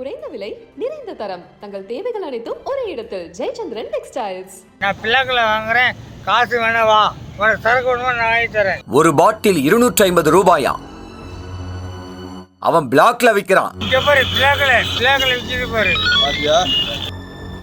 குறைந்த விலை நிறைந்த தரம். தங்கள் தேவைகள் அனைத்தும் ஒரே இடத்தில். ஜெயச்சந்திரன் டெக்ஸ்டைல்ஸ் நான் பிள்ளைகளை வாங்குறேன். காசு வேணவா ஒரு சரக்கு நான் வாங்கி தரேன். ஒரு பாட்டில் இருநூற்றி ஐம்பது ரூபாயா? அவன் பிளாக்ல விற்கிறான் இங்க பாரு பிள்ளைகளை பிள்ளைகளை விற்கிது பாரு.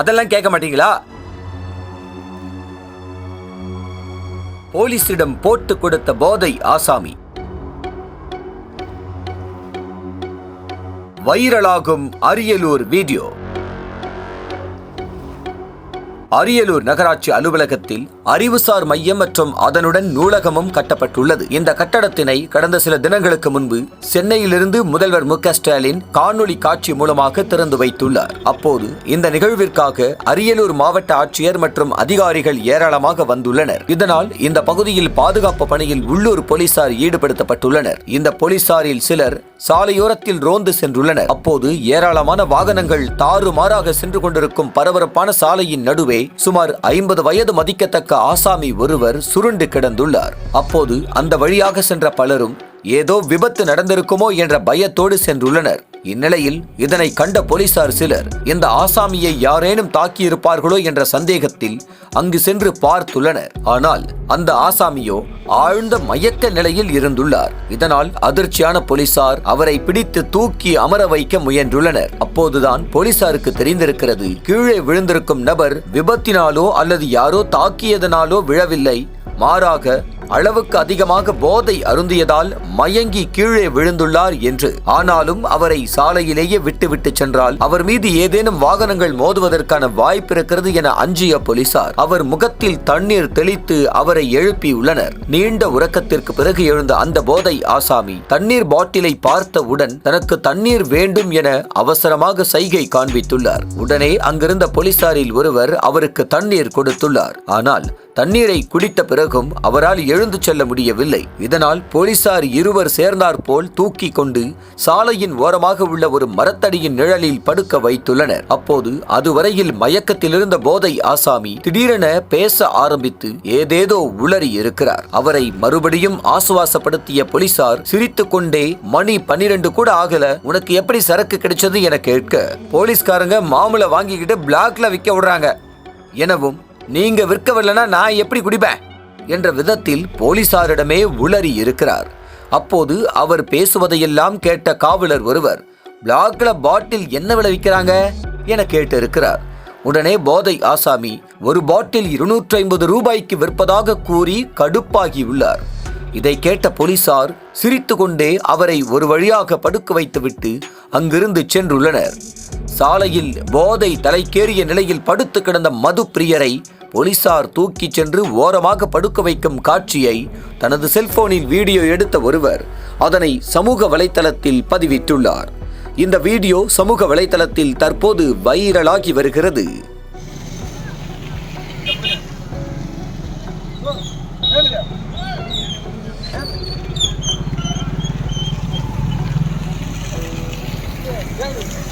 அதெல்லாம் கேட்க மாட்டீங்களா? போலீசிடம் போட்டு கொடுத்த போதை ஆசாமி. வைரலாகும் அரியலூர் வீடியோ. அரியலூர் நகராட்சி அலுவலகத்தில் அறிவுசார் மையம் மற்றும் அதனுடன் நூலகமும் கட்டப்பட்டுள்ளது. இந்த கட்டடத்தினை கடந்த சில தினங்களுக்கு முன்பு சென்னையிலிருந்து முதல்வர் மு ஸ்டாலின் காணொளி காட்சி மூலமாக திறந்து வைத்துள்ளார். அப்போது இந்த நிகழ்விற்காக அரியலூர் மாவட்ட ஆட்சியர் மற்றும் அதிகாரிகள் ஏராளமாக வந்துள்ளனர். இதனால் இந்த பகுதியில் பாதுகாப்பு பணியில் உள்ளூர் போலீசார் ஈடுபடுத்தப்பட்டுள்ளனர். இந்த போலீசாரில் சிலர் சாலையோரத்தில் ரோந்து சென்றுள்ளனர். அப்போது ஏராளமான வாகனங்கள் தாறுமாறாக சென்று கொண்டிருக்கும் பரபரப்பான சாலையின் நடுவே சுமார் ஐம்பது வயது மதிக்கத்தக்க ஆசாமி ஒருவர் சுருண்டு கிடந்துள்ளார். அப்போது அந்த வழியாக சென்ற பலரும் ஏதோ விபத்து நடந்திருக்குமோ என்ற பயத்தோடு சென்றுள்ளனர். இந்நிலையில் இதனை கண்ட போலீசார் சிலர் இந்த ஆசாமியை யாரேனும் தாக்கியிருப்பார்களோ என்ற சந்தேகத்தில் அங்கு சென்று பார்த்துள்ளனர். ஆனால் அந்த ஆசாமியோ ஆழ்ந்த மயக்க நிலையில் இருந்துள்ளார். இதனால் அதிர்ச்சியான போலீசார் அவரை பிடித்து தூக்கி அமர வைக்க முயன்றுள்ளனர். அப்போதுதான் போலீசாருக்கு தெரிந்திருக்கிறது கீழே விழுந்திருக்கும் நபர் விபத்தினாலோ அல்லது யாரோ தாக்கியதனாலோ விழவில்லை. மாறாக அளவுக்கு அதிகமாக போதை அருந்தியதால் மயங்கி கீழே விழுந்துள்ளார் என்று. ஆனாலும் அவரை சாலையிலேயே விட்டுவிட்டு சென்றால் அவர் மீது ஏதேனும் வாகனங்கள் மோதுவதற்கான வாய்ப்பு இருக்கிறது என அஞ்சிய போலீசார். அவர் முகத்தில் தண்ணீர் தெளித்து அவரை எழுப்பியுள்ளனர். நீண்ட உறக்கத்திற்கு பிறகு எழுந்த அந்த போதை ஆசாமி தண்ணீர் பாட்டிலை பார்த்தவுடன் தனக்கு தண்ணீர் வேண்டும் என அவசரமாக சைகை காண்பித்துள்ளார். உடனே அங்கிருந்த போலீசாரில் ஒருவர் அவருக்கு தண்ணீர் கொடுத்துள்ளார். ஆனால் தண்ணீரை குடித்த பிறகும் அவரால் எழுந்து செல்ல முடியவில்லை. இதனால் போலீசார் இருவர் சேர்ந்தார் போல் தூக்கி கொண்டு சாலையின் ஓரமாக உள்ள ஒரு மரத்தடியின் நிழலில் படுக்க வைத்துள்ளனர். அப்போது அதுவரையில் மயக்கத்திலிருந்த போதை ஆசாமி திடீரென பேச ஆரம்பித்து ஏதேதோ உளறி இருக்கிறார். அவரை மறுபடியும் ஆசுவாசப்படுத்திய போலீசார் சிரித்து கொண்டே மணி பன்னிரண்டு கூட ஆகல. உனக்கு எப்படி சரக்கு கிடைச்சது என கேட்க போலீஸ்காரங்க மாமூல வாங்கிக்கிட்டு பிளாக்ல விற்க விடுறாங்க. எனவும் நீங்க விற்கவில்லைன்னா நான் எப்படி குடிப்பேன்? என்ற விதத்தில் போலீசாரிடமே உளறி இருக்கிறார். அப்போது அவர் பேசுவதையெல்லாம் கேட்ட காவலர் ஒருவர் பிளாக்ல பாட்டில் என்ன விலை விற்கிறாங்க என கேட்டு இருக்கிறார் உடனே போதை ஆசாமி ஒரு பாட்டில் இருநூற்றி ஐம்பது ரூபாய்க்கு விற்பதாக கூறி கடுப்பாகியுள்ளார். இதை கேட்ட போலீசார் சிரித்து கொண்டே அவரை ஒரு வழியாக படுக்க வைத்துவிட்டு அங்கிருந்து சென்றுள்ளனர். சாலையில் போதை தலைக்கேறிய நிலையில் படுத்து கிடந்த மது பிரியரை போலீசார் தூக்கிச் சென்று ஓரமாக படுக்க வைக்கும் காட்சியை தனது செல்போனில் வீடியோ எடுத்த ஒருவர் அதனை சமூக வலைத்தளத்தில் பதிவிட்டுள்ளார் இந்த வீடியோ சமூக வலைத்தளத்தில் தற்போது வைரலாகி வருகிறது Yeah.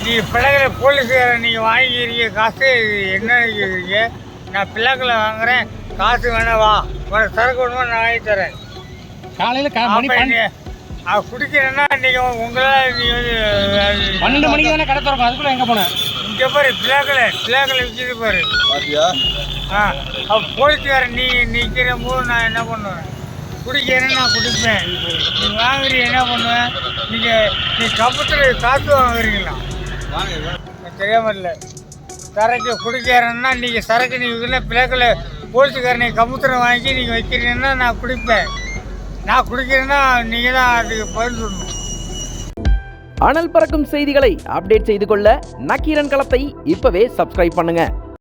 நீ பிள்ளைகளை போலீஸ்கார நீங்கள் வாங்கிக்கிறீங்க காசு என்ன நினைக்கிறீங்க நான் பிள்ளைகளை வாங்குறேன் காசு வேணவா ஒரு சரக்கு வேணுமா நான் வாங்கி தரேன். காலையில் மணி அப்ப பன் நீ- அவ குடிக்கிறேன்னா நீங்கள் உங்களால் நீ வந்து பன்னெண்டு மணிக்கு தானே கடை திறக்கும்? அதுக்குள்ள எங்கே போனேன்? இங்கே பாரு பிள்ளைகளை பிள்ளைகளை விற்கிது பாரு. ஆ அவ போலீஸ்காரன் நீ நிற்கிற போது நான் என்ன பண்ணுவேன்? குடிக்கிறேன்னு நான் குடிப்பேன். நீ வாங்குறீ என்ன பண்ணுவேன் நீங்கள் நீ கப்பத்தில் காசு வாங்குறீங்களா? தெரியாம இல்லை. சரக்கு குடிக்கிறேன்னா நீங்கள் சரக்கு நீங்கள் பிள்ளைகளை போலீஸுக்காரன் நீங்கள் கமுத்திரம் வாங்கி நீங்கள் வைக்கிறீங்கன்னா நான் குடிப்பேன். நான் குடிக்கிறேன்னா நீங்கள் தான் அதுக்கு பதில் சொல்லணும். அனல் பறக்கும் செய்திகளை அப்டேட் செய்து கொள்ள நக்கீரன் களத்தை இப்பவே சப்ஸ்கிரைப் பண்ணுங்கள்